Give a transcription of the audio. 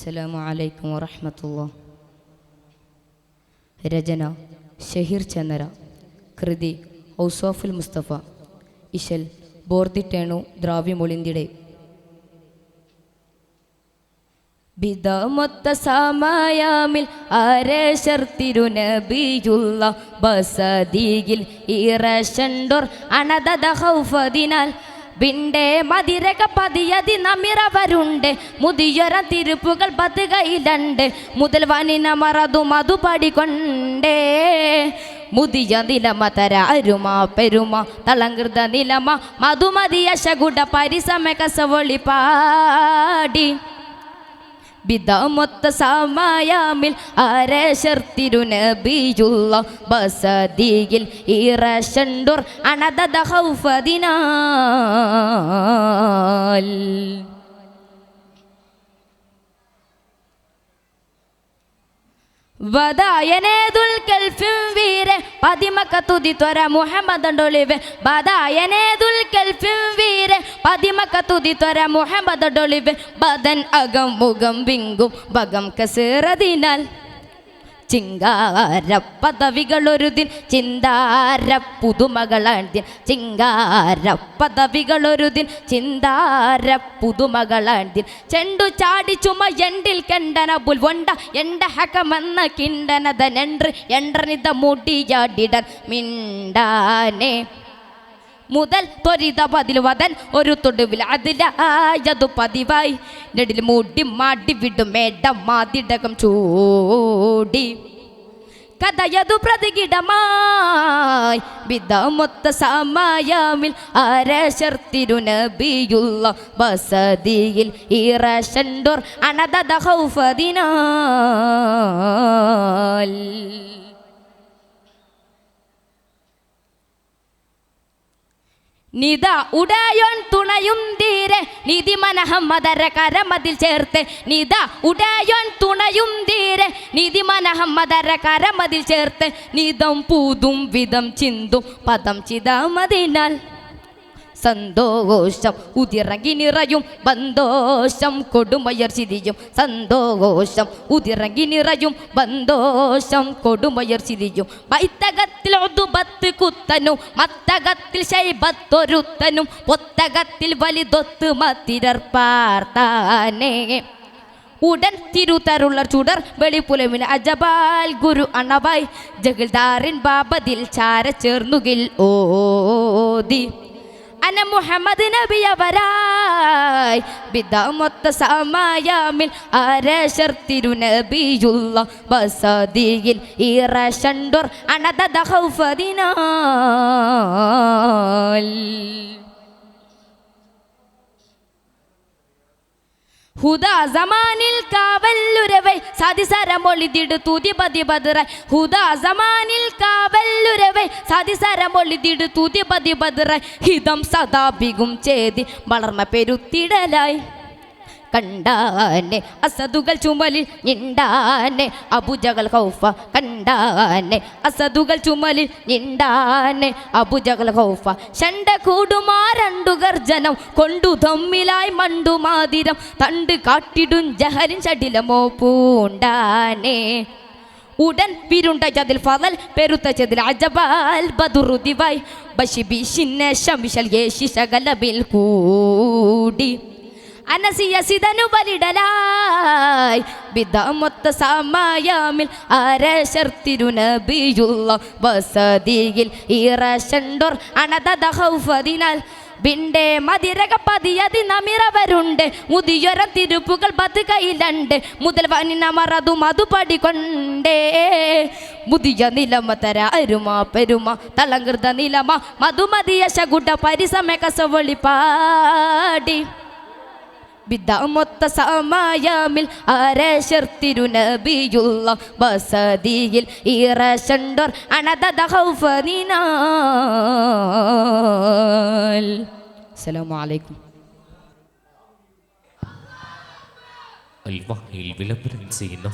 അസ്സലാമു അലൈക്കും വറഹമത്തുള്ള. രചന ഷഹീർ ചന്നര കൃതി ഔസോഫുൽ മുസ്തഫ ഇശൽ ബോർദിട്ടേണു ദ്രാവ്യമൊളിന്തിടെ ബിദമൊത്ത സമയാമിൽ ആരേശർ തിരുനബിയുള്ള ബസദീകിൽ ഈറഷണ്ടോർ അണദത ഹൗഫതിനാൽ ബിന്റെ മതിരക പതിയതി നമിറവരുണ്ട് മുതിയൊര തിരുപ്പുകൾ പതുകയിലുണ്ട് മുതൽ വനിന മറതു മധു കൊണ്ടേ മുതിയ നിലമ തര അരുമ പെരുമ തളങ്കൃത നിലമ മധുമതിയ ശകുട പരിസമ കസവൊളി പാടി സമയമിൽ സമയാമിൽ തിരുനബിയുള്ള ബസദീകിൽ ഈറഷണ്ടൂർ അണദത ഹൗഫദിനാൽ വദായനേതുൽ വീരെ പതിമക്ക മുഹമ്മദ് ത്വര ബദൻ അകം മുഖം വിങ്കും. ഭഗം കസേറതിനാൽ ചിങ്കാര പദവികളൊരുതിൻ ചിന്താര പുതുമകളാണ്ടിൻ ചിങ്കാര പദവികളൊരുതിൻ ചിന്താര പുതുമകളാണ്ടിൻ ചെണ്ടു ചാടി ചുമ എണ്ടിൽ കണ്ടന ബുൽവൊണ്ട എണ്ട ഹകമെന്ന കിണ്ടനത നെണ്ട്ര് എണ്ട്രനിത മുടിയാടിടൻ മിണ്ടാനേ മുതൽ ത്വരിത പതിൽ വതൻ ഒരു തൊടുവിൽ അതിലായതു പതിവായി. നെടിൽ മൂടി മാടി വിടും മേടം മാതിടകം ചൂടി. കഥയതു പ്രതികിടമായി. വിധമൊത്ത സമയമിൽ ആരശർ നബിയുള്ള വസതിയിൽ ഈറഷണ്ടോർ അണദത ഹൗഫദിനാൽ നിത ഉടയോൻ തുണയും തീരെ. നിധി മദര കരമതിൽ ചേർത്ത്. നിത ഉടയോൻ തുണയും തീരെ. നിധി മദര കരമതിൽ ചേർത്ത്. നിതം പൂതും വിധം ചിന്തും പദം ചിതമതിനാൽ. സന്തോഷം. ഉതിറങ്ങി നിറയും ബന്തോഷം കൊടുമയർ ചിരിയും സന്തോഷം. ഉതിറങ്ങി നിറയും ബന്തോഷം കൊടുമയർ ചിരിയും. വൈത്തകത്തിൽ ഒതുപത്ത് കുത്തനും മത്തകത്തിൽ ശൈബത്തൊരുത്തനും പൊത്തകത്തിൽ വലിതൊത്ത് മത്തിരർപ്പാർത്താനേ ഉടൻ തിരുതരുള്ള ചുടർ വെളിപ്പുലവിന് അജബാൽ ഗുരു അണവായി. ജഗിൽദാറിൻ ബാബതിൽ ചാര ചേർന്നുകിൽ ഓതി. അന മുഹമ്മദ് നബിയവരായി ബിദമൊത്ത സമയമിൽ ആരശർ തിരുനബിയുള്ള ബസദിയിൽ ഈറഷണ്ടോർ അണദത ഹൗഫദിനാൽ ഹുദാ സമാനിൽ കാവല്ലുരവൈ സതിസരമൊളിതിട് തുതി പതി ബദറായി ഹുദാ സമാനിൽ കാവല്ലുരവൈ സതിസരമൊളിതിട് തുതി പതി ബദറായി ഹിതം സദാപികും ചേതി വളർന്ന പെരുത്തിടലായി. കണ്ടാനെ അസതുകൾ ചുമലിൽ നിണ്ടാനെ അബുജകൾ ഹൗഫ കണ്ടാനെ അസദുകൾ ചുമലിൽ നിണ്ടാനെ അബുജകൾ ഹൗഫ ഷണ്ട കൂടുമാരണ്ടു ഗർജനം കൊണ്ടു തമ്മിലായി മണ്ടു മാതിരം തണ്ട് കാട്ടിടും ജഹലിൻ ചടിലമോ പൂണ്ടാനെ. ഉടൻ പിരുണ്ട ചതിൽ ഫതൽ പെരുത്ത ചതിൽ അജബാൽ ബദുറുദിവായി ബഷി ഷിന്ന ശമിഷൽ യേശി ശകലബിൽ കൂടി. അനസിയസിതനു ബലിടലായി വിധമൊത്ത സമയമിൽ അരശർ തിരുനബിയുള്ള വസതിയിൽ ഈറഷണ്ടോർ അണദത ഹൗഫദിനാൽ. ബിന്റെ മതിരക പതിയതി നമിറവരുണ്ട്. മുതിയൊര തിരുപ്പുകൾ പത് മുതൽ വനിനമറതു മറതു മധു പടികൊണ്ടേ. മുതിയ നിലമ തര അരുമ പെരുമ. തളങ്കൃത നിലമ മധുമതിയ ശകുട പരിസമ കസവൊളി പാടി ബിദമൊത്ത സമയമിൽ ആരശർ തിരുനബിയുള്ള ബസദിയിൽ ഈറഷണ്ടോർ അണദത ഹൗഫദിനാൽ അസ്സലാമു അലൈക്കും അൽവാഹിൽ വിളംബരം ചെയ്യുന്ന